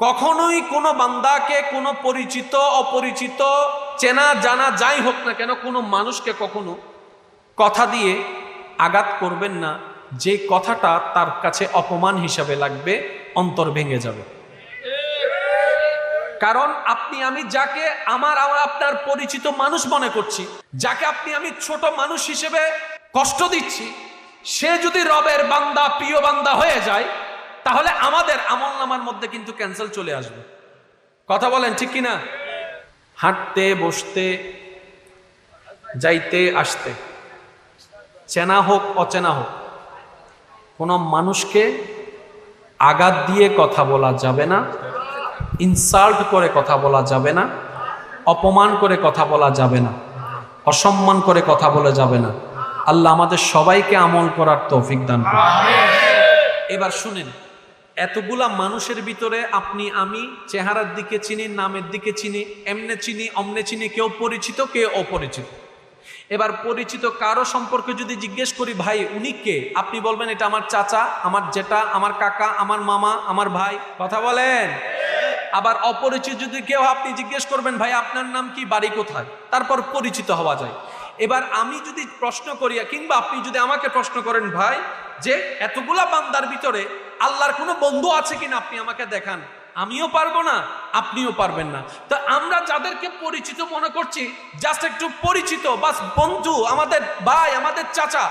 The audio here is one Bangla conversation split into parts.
কখনোই কোনো বান্দাকে কোনো পরিচিত, অপরিচিত, চেনা, জানা, যাই হোক না কেন কোনো মানুষকে কখনো কথা দিয়ে আঘাত করবেন না। যে কথাটা তার কাছে অপমান হিসাবে লাগবে, অন্তর ভেঙে যাবে। কারণ আপনি, আমি যাকে আমার আমার আপনার পরিচিত মানুষ মনে করছি, যাকে আপনি, আমি ছোট মানুষ হিসেবে কষ্ট দিচ্ছি, সে যদি রবের বান্দা, প্রিয় বান্দা হয়ে যায় তাহলে আমাদের আমল নামার মধ্যে কিন্তু ক্যান্সেল চলে আসবে। কথা বলেন, ঠিক কিনা? হাঁটতে, বসতে, যাইতে, আসতে। চেনা হোক, অচেনা হোক, কোনো মানুষকে আঘাত দিয়ে কথা বলা যাবে না ইনসাল্ট করে কথা বলা যাবে না, অপমান করে কথা বলা যাবে না, অসম্মান করে কথা বলা যাবে না। আল্লাহ আমাদের সবাইকে আমল করার তৌফিক দান এবার শুনেন এতগুলা মানুষের ভিতরে আপনি, আমি, চেহারার দিকে চিনি, নামের দিকে চিনি, এমনে চিনি, অমনে চিনি, কেউ পরিচিত, কেউ অপরিচিত। এবার পরিচিত কারও সম্পর্কে যদি জিজ্ঞেস করি, ভাই, উনি কে? আপনি বলবেন, এটা আমার চাচা, আমার জেঠা, আমার কাকা, আমার মামা, আমার ভাই। কথা বলেন? আবার অপরিচিত যদি কেউ আপনি জিজ্ঞেস করবেন, ভাই, আপনার নাম কি? বাড়ি কোথায়? তারপর পরিচিত হওয়া যায়। এবার আমি যদি প্রশ্ন করি, কিংবা আপনি যদি আমাকে প্রশ্ন করেন, ভাই, যে এতগুলা বান্দার ভিতরে আল্লাহর কোনো বন্ধু আছে কিনা আপনি আমাকে দেখান। আমিও পারব না, আপনিও পারবেন না। তো আমরা যাদেরকে পরিচিত মনে করছি জাস্ট একটু পরিচিত, বাস বন্ধু, আমাদের ভাই, আমাদের চাচা,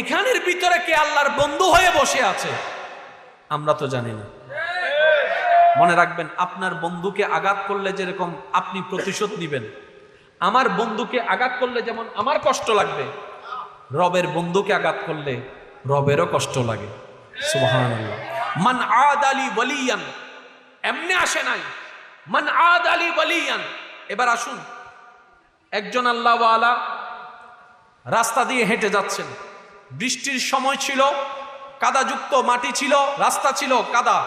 এখানের ভিতরে কে আল্লাহর বন্ধু হয়ে বসে আছে? আমরা তো জানি না। মনে রাখবেন, আপনার বন্ধুকে আঘাত করলে যেরকম আপনি প্রতিশোধ নিবেন। আমার বন্ধুকে আঘাত করলে যেমন আমার কষ্ট লাগবে, রবের বন্ধুকে আঘাত করলে রবেরও কষ্ট লাগে। সুবহানাল্লাহ। মান আদ আলী ওয়ালিয়ান। এমনি আসে নাই। মান আদ আলী ওয়ালিয়ান। এবার আসুন। একজন আল্লাহওয়ালা রাস্তা দিয়ে হেঁটে যাচ্ছেন। বৃষ্টির সময় ছিল, কাদাযুক্ত মাটি ছিল, রাস্তা ছিল কাদা।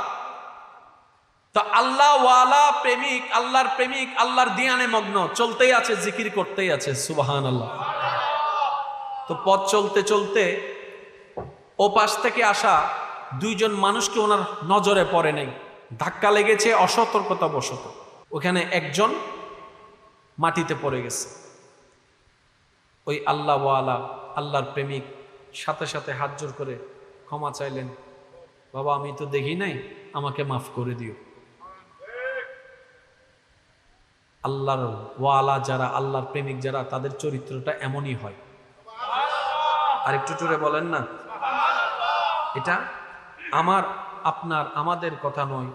তো আল্লাহ ওয়ালা প্রেমিক, আল্লাহর প্রেমিক, আল্লাহর দিয়ানে মগ্ন। চলতেই আছে, জিকির করতেই আছে সুবাহান আল্লাহ তো পথ চলতে চলতে ও পাশ থেকে আসা দুইজন মানুষকে ওনার নজরে পড়ে নেই। ধাক্কা লেগেছে অসতর্কতা বশত ওখানে একজন মাটিতে পড়ে গেছে। ওই আল্লাহ ওয়ালা আল্লাহর প্রেমিক সাথে সাথে হাত জোর করে ক্ষমা চাইলেন, বাবা, আমি তো দেখি নাই, আমাকে মাফ করে দিও। আল্লাহর ওয়ালা যারা, আল্লাহর প্রেমিক যারা, তাদের চরিত্রটা এমনই হয়। আর একটু টুরে বলেন না এটা আমার, আপনার, আমাদের কথা নয়।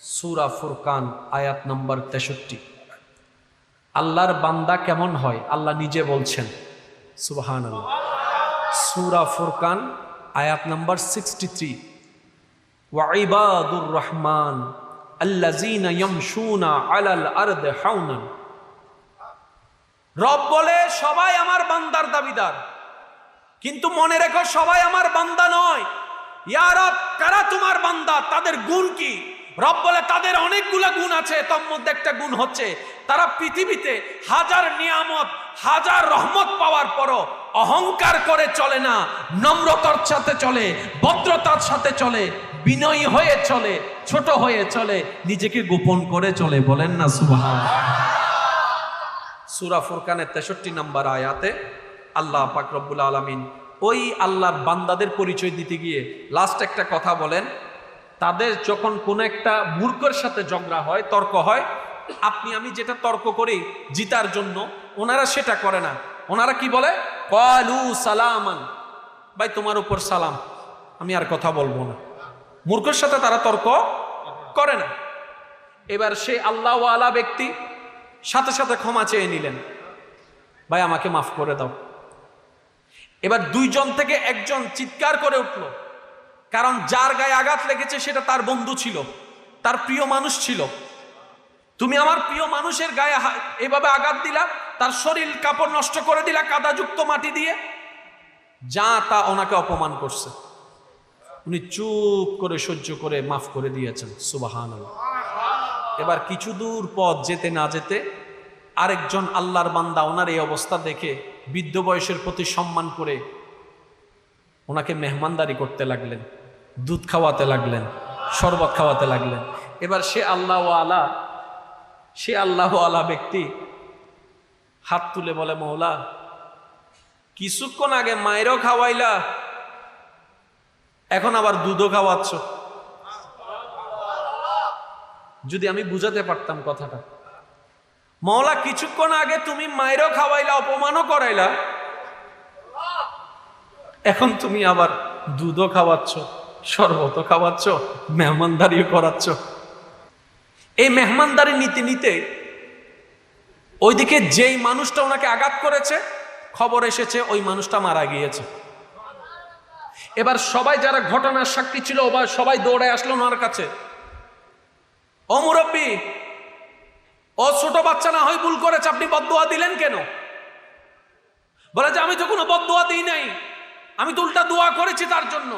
সুরা ফুরকান, আয়াত নম্বর তেষট্টি। আল্লাহর বান্দা কেমন হয়? আল্লাহ নিজে বলছেন সুবাহান সুরা ফুরকান, আয়াত নম্বর সিক্সটি থ্রি। ওয়াইবাদুর রহমান রব বলে, সবাই আমার বান্দার দাবিদার। কিন্তু মনে রেখো, সবাই আমার বান্দা নয়। ইয়া রব, কারা তোমার বান্দা? তাদের গুণ কি? রব বলে, তাদের অনেকগুলা গুণ আছে, তার মধ্যে একটা গুণ হচ্ছে, তারা পৃথিবীতে হাজার নিয়ামত, হাজার রহমত পাওয়ার পরও অহংকার করে চলে না, নম্রতার সাথে চলে, ভদ্রতার সাথে চলে, বিনয়ী হয়ে চলে, ছোট হয়ে চলে, নিজেকে গোপন করে চলে, বলেন না সুবাহ সুরা ফুরকানের তেষট্টি নম্বর আয়াতে আল্লাহ পাক রব্বুল আলমিন ওই আল্লাহর বান্দাদের পরিচয় দিতে গিয়ে লাস্ট একটা কথা বলেন, তাদের যখন কোনো একটা মূর্খের সাথে ঝগড়া হয়, তর্ক হয়, আপনি, আমি যেটা তর্ক করি জিতার জন্য, ওনারা সেটা করে না। ওনারা কি বলে? কলু সালামান। ভাই, তোমার উপর সালাম। আমি আর কথা বলব না। মূর্খের সাথে তারা তর্ক করে না। এবার সে আল্লাহ আলা ব্যক্তি সাথে সাথে ক্ষমা চেয়ে নিলেন। ভাই, আমাকে মাফ করে দাও। এবার দুইজন থেকে একজন চিৎকার করে উঠল। কারণ যার গায়ে আঘাত লেগেছে সেটা তার বন্ধু ছিল, তার প্রিয় মানুষ ছিল। তুমি আমার প্রিয় মানুষের গায়ে এভাবে আঘাত দিলা, তার শরীর কাপড় নষ্ট করে দিলা কাদাযুক্ত মাটি দিয়ে। যা তা ওনাকে অপমান করছে। উনি চুপ করে সহ্য করে মাফ করে দিয়েছেন সুবাহান এবার কিছু দূর পথ যেতে না যেতে আরেকজন আল্লাহর বান্দা ওনার এই অবস্থা দেখে বৃদ্ধ বয়সের প্রতি সম্মান করে ওনাকে মেহমানদারি করতে লাগলেন, দুধ খাওয়াতে লাগলেন, শরবত খাওয়াতে লাগলেন। এবার সে আল্লাহ আলা সে আল্লাহ আলা ব্যক্তি হাত তুলে বলে, মৌলা, কিছুক্ষণ আগে মায়েরও খাওয়াইলা, এখন আবার দুধও খাওয়াচ্ছ। যদি আমি বুঝাতে পারতাম কথাটা। মৌলা কিছুক্ষণ আগে তুমি মায়েরও খাওয়াইলা, অপমানও করাইলা। এখন তুমি আবার দুধও খাওয়াচ্ছ শরবত খাওয়াচ্ছ, মেহমানদারিও করাচ্ছ। এই মেহমানদারি নিতে নিতে ওইদিকে যেই মানুষটা ওনাকে আঘাত করেছে, খবর এসেছে ওই মানুষটা মারা গিয়েছে। এবার সবাই যারা ঘটনার সাক্ষী ছিল সবাই দৌড়ে আসলো ওনার কাছে। ও মুরব্বী ও ছোট বাচ্চা না হয় ভুল করেছে, আপনি বদুয়া দিলেন কেন? বলে যে আমি তো কোনো বদুয়া দিই নাই। আমি তো উল্টা দোয়া করেছি তার জন্য।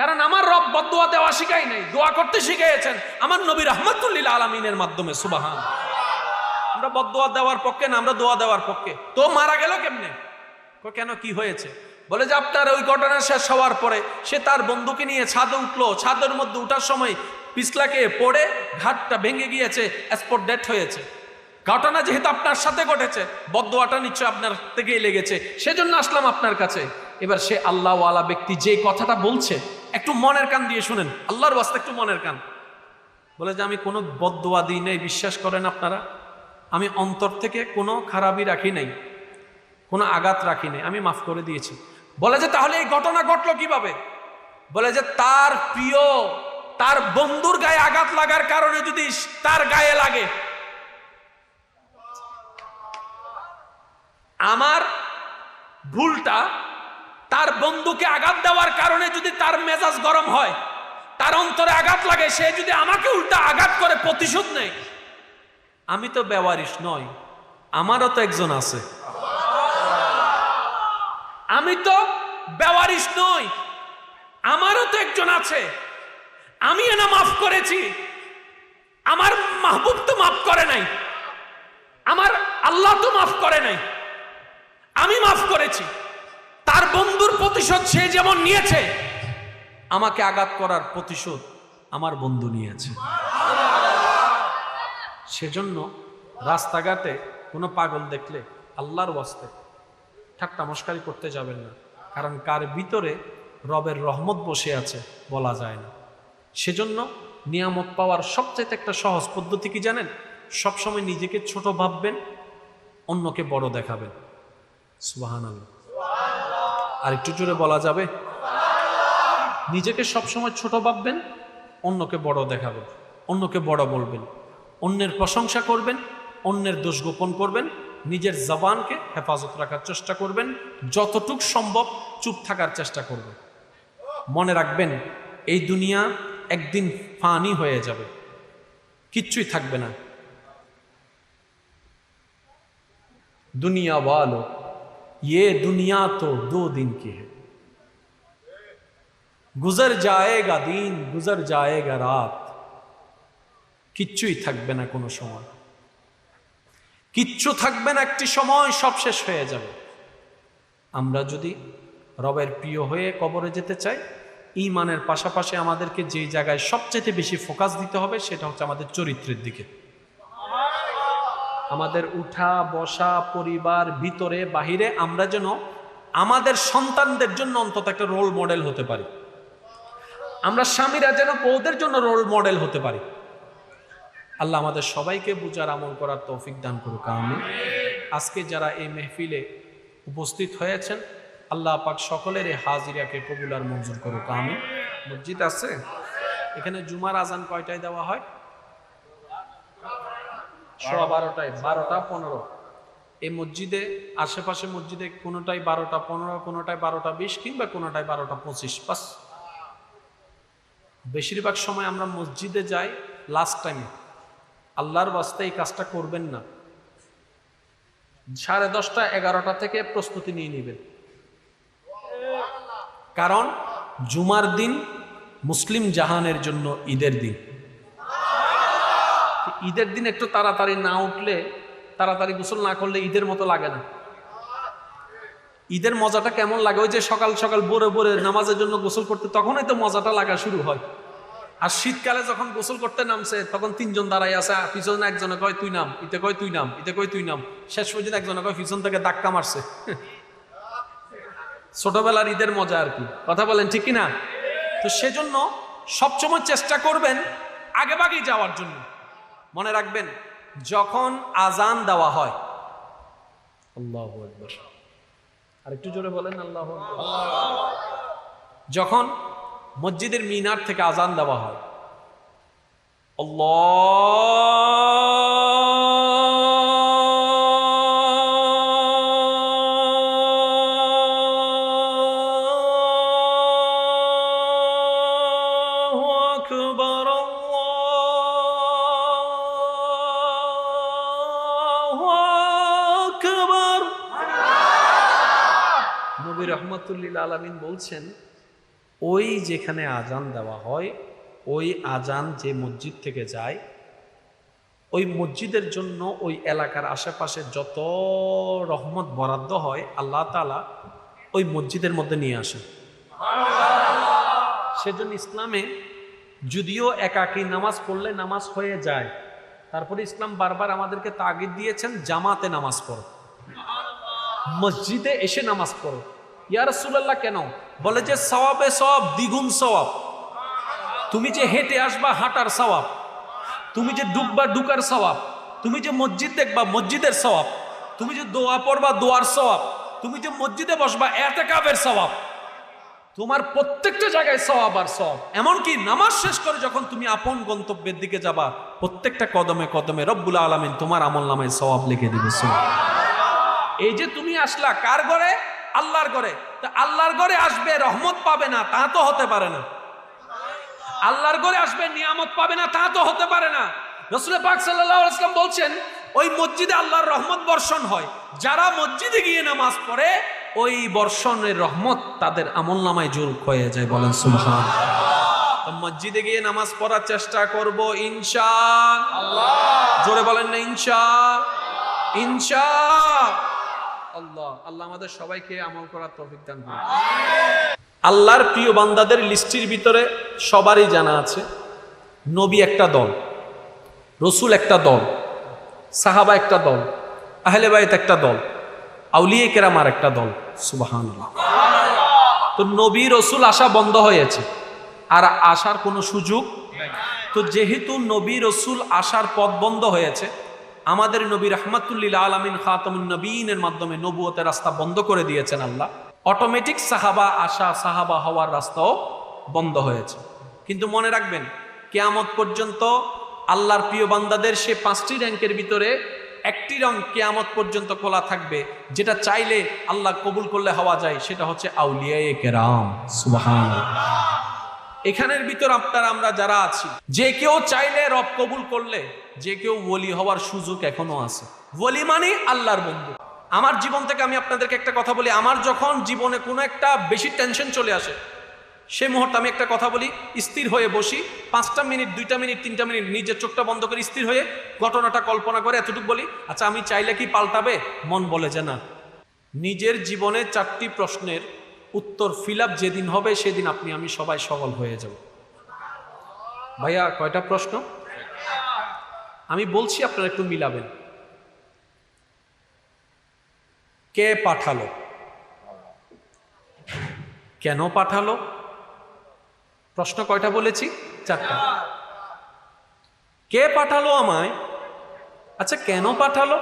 কারণ আমার রব বদুয়া দেওয়া শিখাই নাই, দোয়া করতে শিখিয়েছেন আমার নবী রহমতুল্লিল আলমিনের মাধ্যমে, সুবাহান। আমরা বদুয়া দেওয়ার পক্ষে না, আমরা দোয়া দেওয়ার পক্ষে। তো মারা গেল কেমনে? কেন কি হয়েছে? বলে যে আপনার ওই ঘটনা শেষ হওয়ার পরে সে তার বন্ধুকে নিয়ে ছাদে উঠল। ছাদের মধ্যে উঠার সময় পিছলাকে পড়ে ঘাটটা ভেঙে গিয়েছে, স্পট ডেট হয়েছে। ঘটনা যেহেতু আপনার সাথে ঘটেছে বদোয়াটা নিশ্চয় আপনার থেকেই লেগেছে। সেজন্য আসলাম আপনার কাছে। এবার সে আল্লাহওয়ালা ব্যক্তি যে কথাটা বলছে, একটু মনের কান দিয়ে শুনেন। আল্লাহর বাস্তে একটু মনের কান। বলে যে, আমি কোনো বদোয়া দিই নাই, বিশ্বাস করেন আপনারা? আমি অন্তর থেকে কোনো খারাপই রাখি নাই, কোনো আঘাত রাখি নাই, আমি মাফ করে দিয়েছি। বলে যে, তাহলে এই ঘটনা ঘটলো কীভাবে? বলে যে, তার প্রিয় তার বন্ধুর গায়ে আঘাত লাগার কারণে যদি তার গায়ে লাগে। আমার ভুলটা তার বন্ধুকে আঘাত দেওয়ার কারণে যদি তার মেজাজ গরম হয়, তার অন্তরে আঘাত লাগে, সে যদি আমাকে উল্টা আঘাত করে, প্রতিশোধ নেয়। আমি তো ব্যবহারিস নই, আমারও তো একজন আছে। আমি তো ব্যবহারিস নই, আমারও তো একজন আছে। আমি এনা মাফ করেছি। আমার মাহবুব তো মাফ করে নাই। আমার আল্লাহ তো মাফ করে নাই। আমি মাফ করেছি। তার বন্ধুর প্রতিশোধ সে যেমন নিয়েছে, আমাকে আঘাত করার প্রতিশোধ আমার বন্ধু নিয়েছে। সেজন্য রাস্তাঘাটে কোনো পাগল দেখলে আল্লাহর ওয়াস্তে ঠাট্টা মস্কারি করতে যাবেন না, কারণ কার ভিতরে রবের রহমত বসে আছে বলা যায় না। সেজন্য নিয়ামত পাওয়ার সবচেয়ে একটা সহজ পদ্ধতি কি জানেন? সবসময় নিজেকে ছোট ভাববেন, অন্যকে বড় দেখাবেন। সুবাহান আর একটু জোরে বলা যাবে? নিজেকে সবসময় ছোট ভাববেন, অন্যকে বড় দেখাবেন, অন্যকে বড় বলবেন। অন্যের প্রশংসা করবেন, অন্যের দোষ গোপন করবেন, নিজের জবানকে হেফাজত রাখার চেষ্টা করবেন, যতটুক সম্ভব চুপ থাকার চেষ্টা করবেন। মনে রাখবেন, এই দুনিয়া একদিন ফানি হয়ে যাবে কিচ্ছুই থাকবে না दुनिया वालों ये दुनिया तो दो दिन की है गुजर जाएगा दिन गुजर जाएगा রাত কিচ্ছুই থাকবে না কোনো সময় কিচ্ছু থাকবে না একটি সময় সব শেষ হয়ে যাবে আমরা যদি রবের প্রিয় হয়ে কবরে যেতে চাই ইমানের পাশাপাশি আমাদেরকে যেই জায়গায় সবচেয়ে বেশি ফোকাস দিতে হবে সেটা হচ্ছে আমাদের চরিত্রের দিকে। আমাদের উঠা, বসা, পরিবার, ভিতরে, বাহিরে আমরা যেন আমাদের সন্তানদের জন্য অন্তত একটা রোল মডেল হতে পারি। আমরা স্বামীরা যেন বউদের জন্য রোল মডেল হতে পারি। আল্লাহ আমাদের সবাইকে বুঝার আমল করার তৌফিক দান করুক আমি আজকে যারা এই মেহফিলে উপস্থিত হয়েছেন আল্লাহ পাক সকলের এই হাজিরাকে কবুল আর মঞ্জুর করুক আমি মসজিদ আছে? এখানে জুমার আজান কয়টায় দেওয়া হয়? সোয়া বারোটায়, বারোটা পনেরো। এই মসজিদে, আশেপাশে মসজিদে কোনোটাই বারোটা পনেরো, কোনোটায় বারোটা বিশ, কিংবা কোনোটায় বারোটা পঁচিশ, বাস। বেশিরভাগ সময় আমরা মসজিদে যাই লাস্ট টাইমে আল্লাহর বাস্তে এই কাজটা করবেন না। সাড়ে দশটা, এগারোটা থেকে প্রস্তুতি নিয়ে নেবেন। কারণ জুমার দিন মুসলিম জাহানের জন্য ঈদের দিন। ঈদের দিন একটু তাড়াতাড়ি না উঠলে, তাড়াতাড়ি গোসল না করলে ঈদের মতো লাগে না। ঈদের মজাটা কেমন লাগে? ওই যে সকাল সকাল বোরে ভোরে নামাজের জন্য গোসল করতে তখনই তো মজাটা লাগা শুরু হয়। আর শীতকালে যখন গোসল করতে নামছে, তখন তিনজন দাঁড়াই আছে পিছনে একজনে কয় তুই নাম, ইতে কয় তুই নাম, ইতে কয় তুই নাম। শেষ পর্যন্ত একজনে কয়, পিছন থেকে ধাক্কা মারছে। ছোটবেলার ঈদের মজা আর কি। কথা বলেন, ঠিক কিনা? তো সেজন্য সবসময় চেষ্টা করবেন আগে বাগেই যাওয়ার জন্য। মনে রাখবেন, যখন আজান দেওয়া হয়, আল্লাহ আর একটু জোরে বলেন, আল্লাহ যখন মসজিদের মিনার থেকে আজান দেওয়া হয়, আল্লাহু আকবার আল্লাহু আকবার নবী রহমতুল্লিল আলমিন বলছেন, ওই যেখানে আজান দেওয়া হয়, ওই আজান যে মসজিদ থেকে যায়, ওই মসজিদের জন্য ওই এলাকার আশেপাশে যত রহমত বরাদ্দ হয়, আল্লাহ তালা ওই মসজিদের মধ্যে নিয়ে আসেন। সেজন্য ইসলামে যদিও একাকী নামাজ পড়লে নামাজ হয়ে যায়। তারপরে ইসলাম বারবার আমাদেরকে তাগিদ দিয়েছেন, জামাতে নামাজ পড়ো। মসজিদে এসে নামাজ পড়ো। ইয়া রাসূলুল্লাহ কেন? বলে যে সওয়াবে সওয়াব, দ্বিগুণ সওয়াব। তুমি যে হেঁটে আসবা, হাঁটার সওয়াব। তুমি যে ডুববা, ডুকার সওয়াব। তুমি যে মসজিদ দেখবা, মসজিদের সওয়াব। তুমি যে দোয়া পড়বা, দোয়ার সওয়াব। তুমি যে মসজিদে বসবা এতে এতেকাবের সওয়াব। তোমার প্রত্যেকটা জায়গায় সব আর সব এমনকি নামাজ শেষ করে যখন তুমি আপন গন্তব্যের দিকে যাবা, প্রত্যেকটা কদমে কদমে রব্বুল আলামিন তোমার আমল নামায় সওয়াব লিখে দিবে। এই যে তুমি আসলা কার ঘরে? আল্লাহর ঘরে। তা আল্লাহর ঘরে আসবে, রহমত পাবে না, তা তো হতে পারে না। আল্লাহর ঘরে আসবে, নিয়ামত পাবে না, তা তো হতে পারে না। রসুল পাক সাল্লাহ ইসলাম বলছেন, ওই মসজিদে আল্লাহর রহমত বর্ষণ হয়। যারা মসজিদে গিয়ে নামাজ পড়ে, ওই বর্ষণের রহমত তাদের আমল নামায় জোর হয়ে যায়। বলেন সুলহান মসজিদে গিয়ে নামাজ পড়ার চেষ্টা করব ইনশা জোরে বলেন না ইনশা ইনশা আল্লাহ আল্লাহ আমাদের সবাইকে আমল করার তৌফিক দান করুন। আল্লাহর প্রিয় বান্দাদের লিস্টির ভিতরে সবারই জানা আছে, নবী একটা দল। রসুল একটা দল, সাহাবা একটা দল, আহলে বাইত একটা দল, আউলিয়ে কেরামার একটা দল সুবাহান তো নবী রসুল আসা বন্ধ হয়েছে, আর আসার কোনো সুযোগ তো যেহেতু নবী রসুল আসার পথ বন্ধ হয়েছে, আমাদের নবী রহমাতুল্লিল আলমিন খাতামুন নবীনের মাধ্যমে নবুয়তের রাস্তা বন্ধ করে দিয়েছেন আল্লাহ। অটোমেটিক সাহাবা আসা, সাহাবা হওয়ার রাস্তাও বন্ধ হয়েছে। কিন্তু মনে রাখবেন, কেয়ামত পর্যন্ত আল্লাহর প্রিয় বান্দাদের সে পাঁচটি র্যাঙ্কের ভিতরে একটি রং কেয়ামত পর্যন্ত খোলা থাকবে, যেটা চাইলে আল্লাহ কবুল করলে হওয়া যায়, সেটা হচ্ছে আউলিয়ায়ে কেরাম এখানের ভিতর আপনার, আমরা যারা আছি, যে কেউ চাইলে রব কবুল করলে, যে কেউ ওলি হওয়ার সুযোগ এখনও আছে। ওলি মানে আল্লাহর বন্ধু। আমার জীবন থেকে আমি আপনাদেরকে একটা কথা বলি, আমার যখন জীবনে কোনো একটা বেশি টেনশন চলে আসে সে মুহূর্তে আমি একটা কথা বলি, স্থির হয়ে বসি। পাঁচটা মিনিট, দুইটা মিনিট, তিনটা মিনিট নিজের চোখটা বন্ধ করে স্থির হয়ে ঘটনাটা কল্পনা করে এতটুকু বলি আচ্ছা আমি চাইলে কি পাল্টাবে? মন বলে যে না। নিজের জীবনে চারটি প্রশ্নের উত্তর ফিল আপ যেদিন হবে, সেদিন আপনি, আমি সবাই সফল হয়ে যাব। ভাইয়া, কয়টা প্রশ্ন? আমি বলছি, আপনারা একটু মিলাবেন। কে পাঠালো? কেন পাঠালো? প্রশ্ন কয়টা বলেছি? চারটা। কে পাঠালো আমায়? আচ্ছা কেন পাঠালো?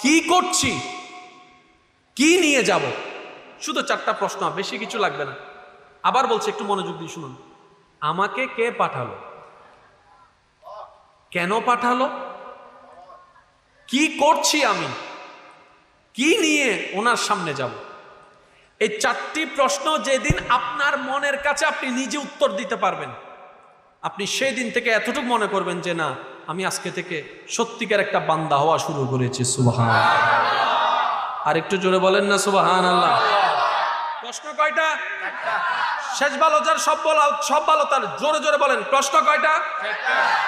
কি করছি? কি নিয়ে যাব? শুধু চারটা প্রশ্ন বেশি কিছু লাগবে না। আবার বলছি, একটু মনোযোগ দিয়ে শুনুন। আমাকে কে পাঠালো? কেন পাঠালো? কি করছি আমি? কি নিয়ে ওনার সামনে যাব? এই চারটি প্রশ্ন যেদিন আপনার মনের কাছে আপনি নিজে উত্তর দিতে পারবেন, আপনি সেই দিন থেকে এতটুকু মনে করবেন যে না, আমি আজকে থেকে সত্যিকার একটা বান্দা হওয়া শুরু করেছি সুবাহান আর একটু জোরে বলেন না সুবাহান আল্লাহ প্রশ্ন কয়টা? শেষ ভালো যার সব বলা, সব ভালো তার জোরে জোরে বলেন, প্রশ্ন কয়টা?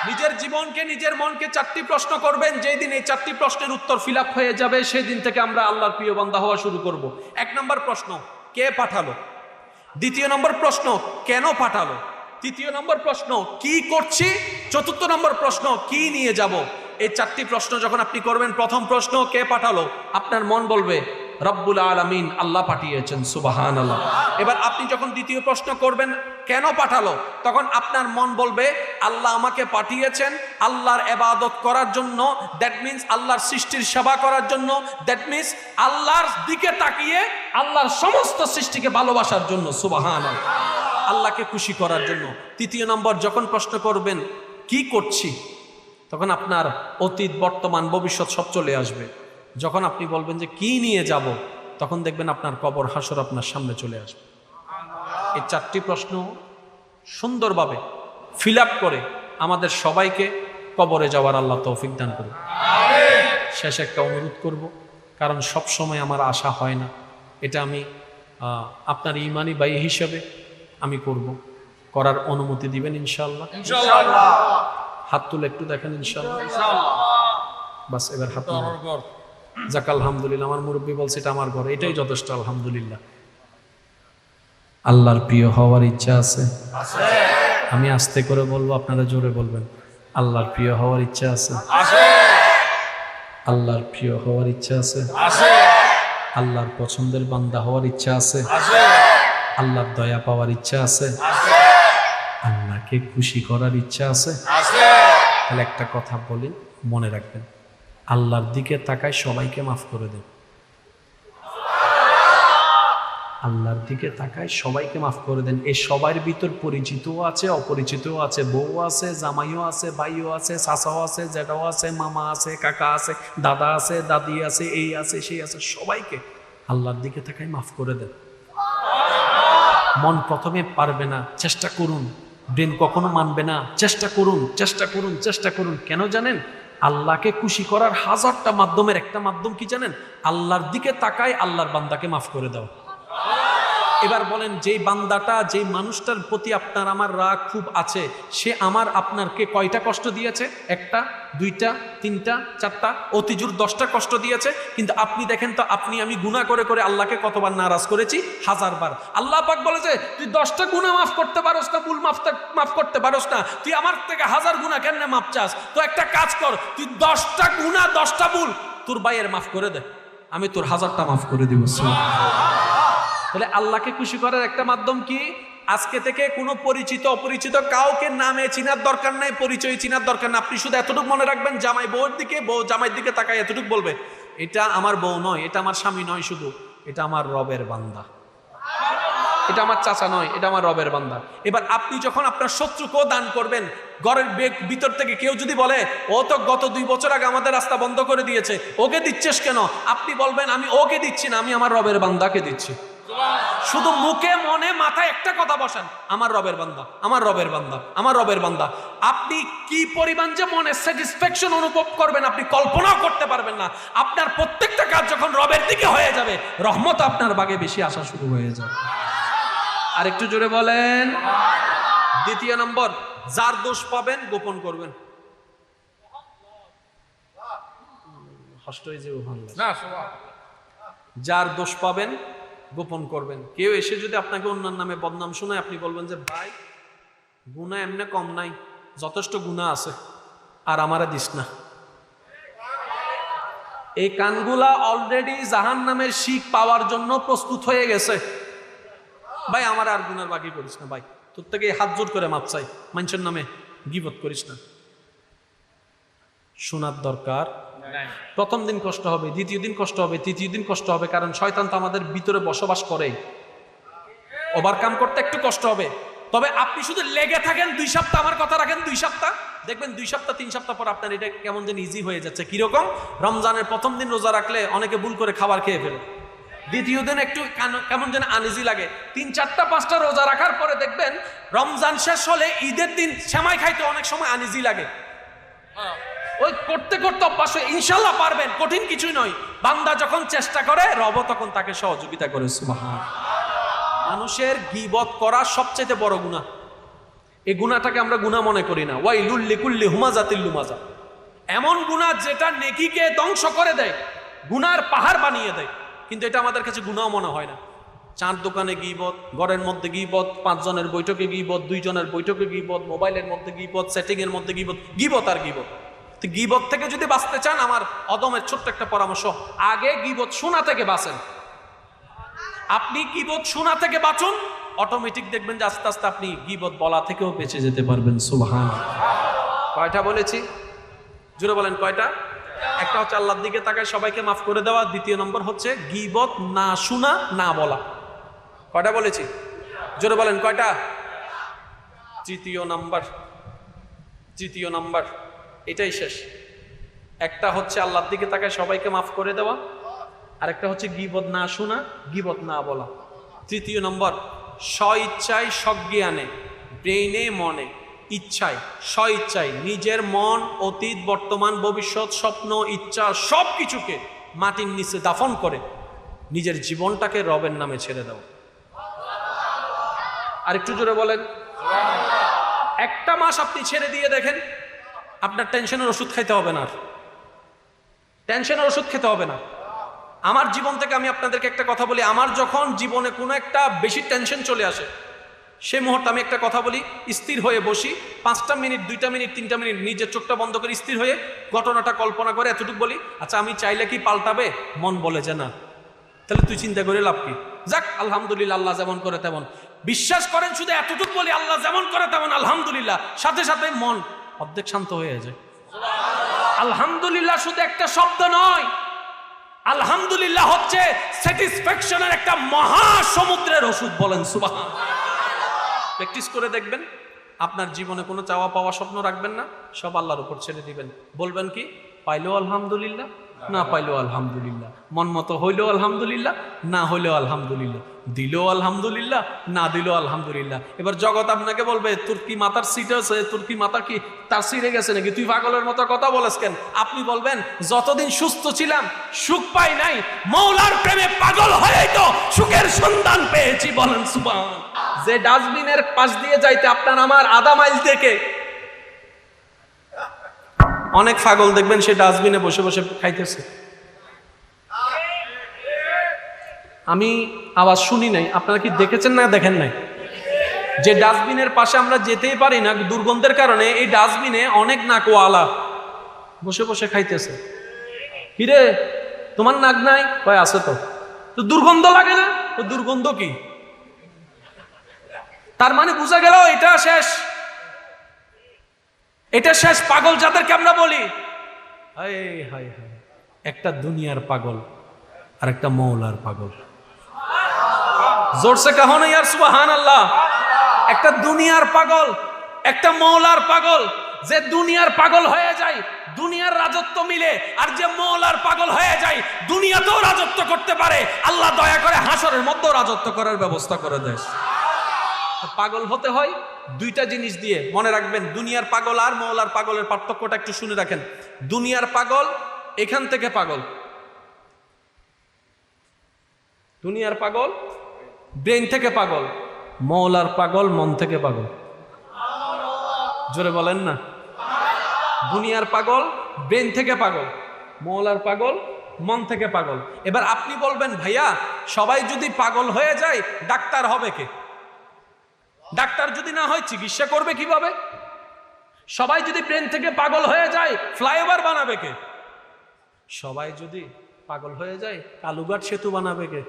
নিজের জীবনকে, নিজের মনকে চারটি প্রশ্ন করবেন, যেই দিন এই চারটি প্রশ্নের উত্তর ফিল হয়ে যাবে, সেই দিন থেকে আমরা আল্লাহর প্রিয় বান্দা হওয়া শুরু করব। এক নম্বর প্রশ্ন, কে পাঠালো? দ্বিতীয় নম্বর প্রশ্ন, কেন পাঠালো? তৃতীয় নম্বর প্রশ্ন, কি করছি? চতুর্থ নম্বর প্রশ্ন, কি নিয়ে যাব? এই চারটি প্রশ্ন যখন আপনি করবেন, প্রথম প্রশ্ন, কে পাঠালো? আপনার মন বলবে রব্বুল আলামিন আল্লাহ পাঠিয়েছেন সুবাহান আল্লাহ এবার আপনি যখন দ্বিতীয় প্রশ্ন করবেন, কেন পাঠালো? তখন আপনার মন বলবে, আল্লাহ আমাকে পাঠিয়েছেন আল্লাহর এবাদত করার জন্য দ্যাট মিন্স আল্লাহর সৃষ্টির সেবা করার জন্য দ্যাট মিন্স আল্লাহর দিকে তাকিয়ে আল্লাহর সমস্ত সৃষ্টিকে ভালোবাসার জন্য সুবাহান আল্লাহকে খুশি করার জন্য। তৃতীয় নম্বর, যখন প্রশ্ন করবেন, কি করছি? তখন আপনার অতীত, বর্তমান, ভবিষ্যৎ সব চলে আসবে। যখন আপনি বলবেন যে কি নিয়ে যাব তখন দেখবেন আপনার কবর হাসর আপনার সামনে চলে আসবে। এই চারটি প্রশ্ন সুন্দরভাবে ফিল আপ করে আমাদের সবাইকে কবরে যাওয়ার আল্লাহ তৌফিক দান করুন। শেষ একটা অনুরোধ করব কারণ সব সময় আমার আশা হয় না। এটা আমি আপনার ইমানি বাই হিসেবে আমি করব। করার অনুমতি দিবেন ইনশাল্লাহ হাত তুলে একটু দেখেন ইনশাল্লাহ বাস এবার হাত যাক, আলহামদুলিল্লাহ, আমার মুরব্বী বলছে এটা আমার ঘর, এটাই যথেষ্ট, আলহামদুলিল্লাহ। আল্লাহর প্রিয় হওয়ার ইচ্ছা আছে? আমি আস্তে করে বলব, আপনারা জোরে বলবেন। আল্লাহর প্রিয় হওয়ার ইচ্ছা আছে? আল্লাহর প্রিয় হওয়ার ইচ্ছা আছে? আল্লাহর পছন্দের বান্দা হওয়ার ইচ্ছা আছে? আল্লাহর দয়া পাওয়ার ইচ্ছা আছে? আল্লাহকে খুশি করার ইচ্ছা আছে? তাহলে একটা কথা বলি, মনে রাখবেন। আল্লাহর দিকে তাকায় সবাইকে মাফ করে দেন। আল্লাহর দিকে তাকায় সবাইকে মাফ করে দেন। এই সবার ভিতর পরিচিতও আছে, অপরিচিতও আছে। বউ আছে, জামাইও আছে, ভাইও আছে, চাচাও আছে, জেঠাও আছে, মামা আছে, কাকা আছে, দাদা আছে, দাদি আছে, এই আছে, সেই আছে, সবাইকে আল্লাহর দিকে তাকায় মাফ করে দেন। মন প্রথমে পারবে না, চেষ্টা করুন। ব্রেন কখনো মানবে না, চেষ্টা করুন চেষ্টা করুন চেষ্টা করুন। কেন জানেন? আল্লাহকে খুশি করার হাজারটা মাধ্যমের একটা মাধ্যম কি জানেন? আল্লাহর দিকে তাকায়, আল্লাহর বান্দাকে মাফ করে দাও। এবার বলেন, যেই বান্দাটা, যেই মানুষটার প্রতি আপনার আমার রাগ খুব আছে, সে আমার আপনারকে কয়টা কষ্ট দিয়েছে? একটা, দুইটা, তিনটা, চারটা অতিজুর দশটা কষ্ট দিয়েছে। কিন্তু আপনি দেখেন তো, আপনি, আমি গুণা করে করে আল্লাহকে কতবার নারাজ করেছি? হাজারবার। আল্লাহ পাক বলেছে তুই দশটা গুণা মাফ করতে পারোস না, ভুল মাফ মাফ করতে পারোস না। তুই আমার থেকে হাজার গুণা কেন মাফ চাস? তো একটা কাজ কর, তুই দশটা গুণা দশটা ভুল তোর বাইয়ের মাফ করে দে। আমি তোর হাজারটা মাফ করে দিব তাহলে আল্লাহকে খুশি করার একটা মাধ্যম কি? আজকে থেকে কোনো পরিচিত, অপরিচিত কাউকে নামে চিনার দরকার নাই, পরিচয় চিনার দরকার না আপনি শুধু এতটুকু মনে রাখবেন, জামাই বউর দিকে, বউ জামাইয়ের দিকে তাকায় এতটুকু বলবে, এটা আমার বউ নয়, এটা আমার স্বামী নয় শুধু, এটা আমার রবের বান্দা। এটা আমার চাচা নয়, এটা আমার রবের বান্দা। এবার আপনি যখন আপনার শত্রুকেও দান করবেন, ঘরের ভিতর থেকে কেউ যদি বলে, ও তো গত দুই বছর আগে আমাদের রাস্তা বন্ধ করে দিয়েছে, ওকে দিচ্ছিস কেন? আপনি বলবেন, আমি ওকে দিচ্ছি না, আমি আমার রবের বান্দাকে দিচ্ছি। শুধু মুখে মনে মাথায় একটা কথা বসান আমার রবের বান্দা আমার রবের বান্দা আমার রবের বান্দা আপনি কি পরিমাণ যে মনে স্যাটিসফ্যাকশন অনুভব করবেন আপনি কল্পনাও করতে পারবেন না আপনার প্রত্যেকটা কাজ যখন রবের দিকে হয়ে যাবে রহমত আপনার বাগে বেশি আসা শুরু হয়ে যাবে আর একটু জোরে বলেন দ্বিতীয় নম্বর যার দোষ পাবেন গোপন করবেন যার দোষ পাবেন গোপন করবেন। কেউ এসে যদি আপনাকে অন্যান্য নামে বদনাম শোনায়, আপনি বলবেন যে, ভাই, গুণা এমনি কম নাই, যথেষ্ট গুণা আছে, আর আমারে দিস না। এই কানগুলা অলরেডি জাহান নামের শিখ পাওয়ার জন্য প্রস্তুত হয়ে গেছে। ভাই, আমার আর গুনার বাকি করিস না, ভাই। তোর থেকে হাত জোর করে মাপ চাই। মানুষের নামে গিবত করিস না। শোনার দরকার প্রথম দিন কষ্ট হবে দ্বিতীয় দিন কষ্ট হবে তৃতীয় দিন কষ্ট হবে কারণ শয়তান তো আমাদের ভিতরে বসবাস করে। ওভারকাম করতে একটু কষ্ট হবে। তবে আপনি শুধু লেগে থাকেন দুই সপ্তাহ আমার কথা রাখেন দুই সপ্তাহ। দেখবেন দুই সপ্তাহ তিন সপ্তাহ পর আপনার এটা কেমন যেন ইজি হয়ে যাচ্ছে। কীরকম? রমজানের প্রথম দিন রোজা রাখলে অনেকে ভুল করে খাবার খেয়ে ফেলে। দ্বিতীয় দিন একটু কেমন যেন আনইজি লাগে। তিন চারটা পাঁচটা রোজা রাখার পরে দেখবেন রমজান শেষ হলে ঈদের দিন সেমাই খাইতে অনেক সময় আনইজি লাগে। ওই করতে করতে অভ্যাস হয়ে ইনশাল্লাহ পারবেন, কঠিন কিছুই নয়। বান্দা যখন চেষ্টা করে রব তখন তাকে সহযোগিতা করে মানুষের গিবত করা সবচেয়ে বড় গুণা এই গুণাটাকে আমরা গুণা মনে করি না। ওয়াই লুল্লি কুল্লি হুমাজাতিল লুমাজা। এমন গুণা যেটা নেকিকে ধ্বংস করে দেয় গুনার পাহাড় বানিয়ে দেয়। কিন্তু এটা আমাদের কাছে গুণাও মনে হয় না। চার দোকানে গিবত, ঘরের মধ্যে গিবত, পাঁচজনের বৈঠকে গিবত, দুইজনের বৈঠকে গিবত, মোবাইলের মধ্যে গিবত সেটিং এর মধ্যে গিবত গিবত আর গিবত। তো গিবত থেকে যদি বাঁচতে চান, আমার অদমের ছোট্ট একটা পরামর্শ, আগে গিবত শোনা থেকে বাঁচেন। আপনি গিবত শোনা থেকে বাঁচুন অটোমেটিক দেখবেন যে আস্তে আস্তে আপনি গিবত বলা থেকেও বেঁচে যেতে পারবেন সুবহান কয়টা বলেছি? জুড়ে বলেন কয়টা? একটা হচ্ছে আল্লাহর দিকে তাকায় সবাইকে মাফ করে দেওয়া, দ্বিতীয় নম্বর হচ্ছে গিবত না শোনা, না বলা। কয়টা বলেছি? জোরে বলেন কয়টা? তৃতীয় নাম্বার। তৃতীয় নাম্বার। এটাই শেষ। একটা হচ্ছে আল্লাহর দিকে তাকায় সবাইকে মাফ করে দেওয়া আর একটা হচ্ছে গিবত না শোনা, গিবত না বলা। তৃতীয় নম্বর স্ব ইচ্ছায় সজ্ঞানে ব্রেইনে মনে, ইচ্ছায় স্ব ইচ্ছায় নিজের মন, অতীত, বর্তমান, ভবিষ্যৎ, স্বপ্ন, ইচ্ছা সব কিছুকে মাটির নিচে দাফন করে, নিজের জীবনটাকে রবের নামে ছেড়ে দাও আরেকটু জোরে বলেন। একটা মাস আপনি ছেড়ে দিয়ে দেখেন আপনার টেনশনের ওষুধ খাইতে হবে না টেনশনের ওষুধ খেতে হবে না। আমার জীবন থেকে আমি আপনাদেরকে একটা কথা বলি, আমার যখন জীবনে কোনো একটা বেশি টেনশন চলে আসে, সে মুহূর্তে আমি একটা কথা বলি, স্থির হয়ে বসি, পাঁচটা মিনিট, দুইটা মিনিট, তিনটা মিনিট, নিজের চোখটা বন্ধ করে স্থির হয়ে ঘটনাটা কল্পনা করে এতটুকু বলি আচ্ছা আমি চাইলে কি পাল্টাবে? মন বলে যে না। তাহলে তুই চিন্তা করে লাভ কি? যাক, আলহামদুলিল্লাহ, আল্লাহ যেমন করে তেমন। বিশ্বাস করেন শুধু এতটুকু বলি, আল্লাহ যেমন করে তেমন, আলহামদুলিল্লাহ। সাথে সাথে মন অর্ধেক শান্ত হয়ে যায় আলহামদুলিল্লাহ শুধু একটা শব্দ নয়। আলহামদুলিল্লাহ হচ্ছে স্যাটিসফ্যাকশনের একটা মহা সমুদ্রের ওষুধ বলেন সুবাহ প্র্যাকটিস করে দেখবেন, আপনার জীবনে কোনো চাওয়া পাওয়া স্বপ্ন রাখবেন না, সব আল্লাহর উপর ছেড়ে দিবেন। বলবেন কি? পাইলেও আলহামদুলিল্লাহ না পাইলেও আলহামদুলিল্লাহ। মন মতো হইলেও আলহামদুলিল্লাহ, না হইলেও আলহামদুলিল্লাহ। দিলেও আলহামদুলিল্লাহ, না দিলেও আলহামদুলিল্লাহ। এবার জগৎ আপনাকে বলবে, তোর কি মাথার সিট আছে? তোর কি মাথা কি তার সিটে গেছে নাকি? তুই পাগলের মতো কথা বলেস কেন? আপনি বলবেন, যতদিন সুস্থ ছিলাম, সুখ পাই নাই, মৌলার প্রেমে পাগল হয়েই তো সুখের সন্ধান পেয়েছি। বলেন সুবান যে ডাস্টবিনের পাশ দিয়ে যাইতে আপনার আমার আধা মাইল থেকে অনেক পাগল দেখবেন, সে ডাস্টবিনে বসে বসে খাইতেছে। আমি আওয়াজ শুনি নাই, আপনারা কি দেখেছেন না দেখেন নাই? যে ডাস্টবিনের পাশে আমরা যেতেই পারি না, দুর্গন্ধের কারণে এই ডাস্টবিনে অনেক নাকওয়ালা বসে বসে খাইতেছে। হিরে তোমার নাক নাই? কয়, আছে তো। তো দুর্গন্ধ লাগে না? তো দুর্গন্ধ কি? তার মানে বোঝা গেল, এটা শেষ। এটা শেষ পাগল যাদেরকে আমরা বলি। হায় হায় হায়। একটা দুনিয়ার পাগল আর একটা মৌলার পাগল। জোরসে কাহো না ইয়ার সুবাহান আল্লাহ একটা দুনিয়ার পাগল একটা মৌলার পাগল। যে দুনিয়ার পাগল হয়ে যায় দুনিয়ার রাজত্ব মিলে। আর যে মৌলার পাগল হয়ে যায় দুনিয়াতেও রাজত্ব করতে পারে। আল্লাহ দয়া করে হাসরের মধ্যেও রাজত্ব করার ব্যবস্থা করে দেয়। পাগল হতে হয় দুইটা জিনিস দিয়ে মনে রাখবেন, দুনিয়ার পাগল আর মৌলার পাগলের পার্থক্যটা একটু শুনে রাখেন। দুনিয়ার পাগল এখান থেকে পাগল। দুনিয়ার পাগল ব্রেন থেকে পাগল, মৌলার পাগল মন থেকে পাগল। জোরে বলেন না। দুনিয়ার পাগল ব্রেন থেকে পাগল, মৌলার পাগল মন থেকে পাগল। এবার আপনি বলবেন, ভাইয়া, সবাই যদি পাগল হয়ে যায়, ডাক্তার হবে কে? ডাক্তার যদি না হয় চিকিৎসা করবে কীভাবে? সবাই যদি ব্রেন থেকে পাগল হয়ে যায়, ফ্লাইওভার বানাবে কে? সবাই যদি পাগল হয়ে যায়, কালুঘাট সেতু বানাবে কে?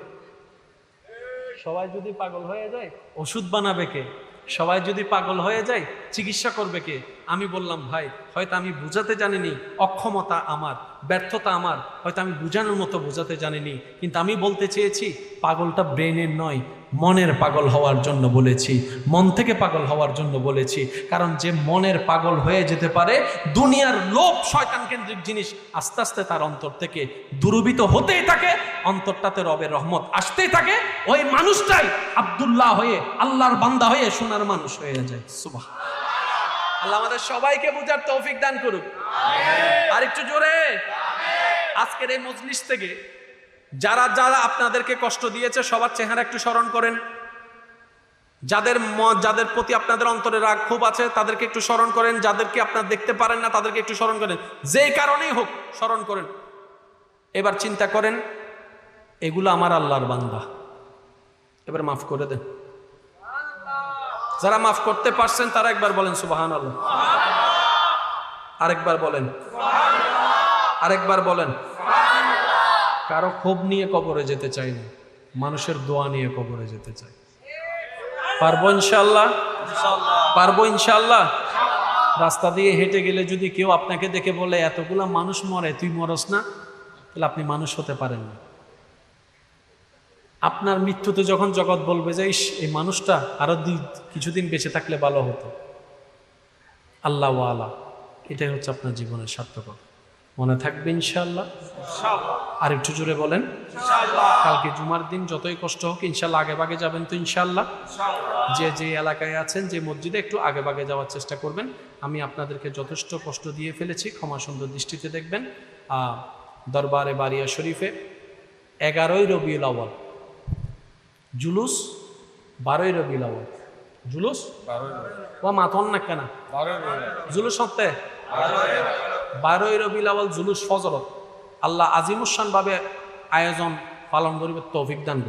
সবাই যদি পাগল হয়ে যায়, ওষুধ বানাবে কে? সবাই যদি পাগল হয়ে যায়, চিকিৎসা করবে কে? আমি বললাম, ভাই, হয়তো আমি বুঝাতে জানিনি, অক্ষমতা আমার, ব্যর্থতা আমার, হয়তো আমি বুঝানোর মতো বোঝাতে জানিনি, কিন্তু আমি বলতে চেয়েছি, পাগলটা ব্রেনের নয় মনের পাগল হওয়ার জন্য বলেছি, মন থেকে পাগল হওয়ার জন্য বলেছি, কারণ যে মনের পাগল হয়ে যেতে পারে, দুনিয়ার লোভ শয়তান কেন্দ্রিক জিনিস আস্তে আস্তে তার অন্তর থেকে দুরবিত হতেই থাকে, অন্তরটাতে রবের রহমত আসতেই থাকে, ওই মানুষটাই আব্দুল্লাহ হয়ে, আল্লাহর বান্দা হয়ে সোনার মানুষ হয়ে যায়। সুবাহ আল্লাহ আমাদের সবাইকে বুঝার তৌফিক দান করুক। আর একটু জোরে। আজকের এই মজলিস থেকে যারা যারা আপনাদেরকে কষ্ট দিয়েছে, সবার চেহারা একটু স্মরণ করেন। যাদের যাদের প্রতি আপনাদের অন্তরে রাগ খুব আছে, তাদেরকে একটু স্মরণ করেন। যাদেরকে আপনার দেখতে পারেন না, তাদেরকে একটু স্মরণ করেন। যেই কারণেই হোক, স্মরণ করেন। এবার চিন্তা করেন, এগুলো আমার আল্লাহর বান্দা। এবার মাফ করে দেন। যারা মাফ করতে পারছেন, তারা একবার বলেন সুবাহান আল্লাহ আরেকবার বলেন। আরেকবার বলেন। কারও ক্ষোভ নিয়ে কবরে যেতে চাই না, মানুষের দোয়া নিয়ে কবরে যেতে চাই। পারব ইনশাল্লাহ পারব ইনশাল্লাহ রাস্তা দিয়ে হেঁটে গেলে যদি কেউ আপনাকে দেখে বলে, এতগুলা মানুষ মরে, তুই মরস না? তাহলে আপনি মানুষ হতে পারেন না। আপনার মৃত্যুতে যখন জগৎ বলবে যে, ইস, এই মানুষটা আরও দুই, কিছুদিন বেঁচে থাকলে ভালো হতো। আল্লাহ আলা এটাই হচ্ছে আপনার জীবনের সার্থকতা। মনে থাকবে ইনশাল্লাহ আর একটু জোরে বলেন। কালকে জুমার দিন যতই কষ্ট হোক ইনশাল্লাহ আগে বাগে যাবেন তো ইনশাল্লাহ যে যে এলাকায় আছেন যে মসজিদে একটু আগে বাগে যাওয়ার চেষ্টা করবেন। আমি আপনাদেরকে যথেষ্ট কষ্ট দিয়ে ফেলেছি ক্ষমা সুন্দর দৃষ্টিতে দেখবেন। দরবারে বারিয়া শরীফে এগারোই রবিউল আওয়াল জুলুস বারোই রবিউল আওয়াল জুলুস? ও মাথন না কেনা? জুলুস সত্ত্বে বারোই রবি আওয়াল জুলুস ফজরত আল্লাহ আজিমুসান ভাবে আয়োজন পালন করিবে তৌফিক দান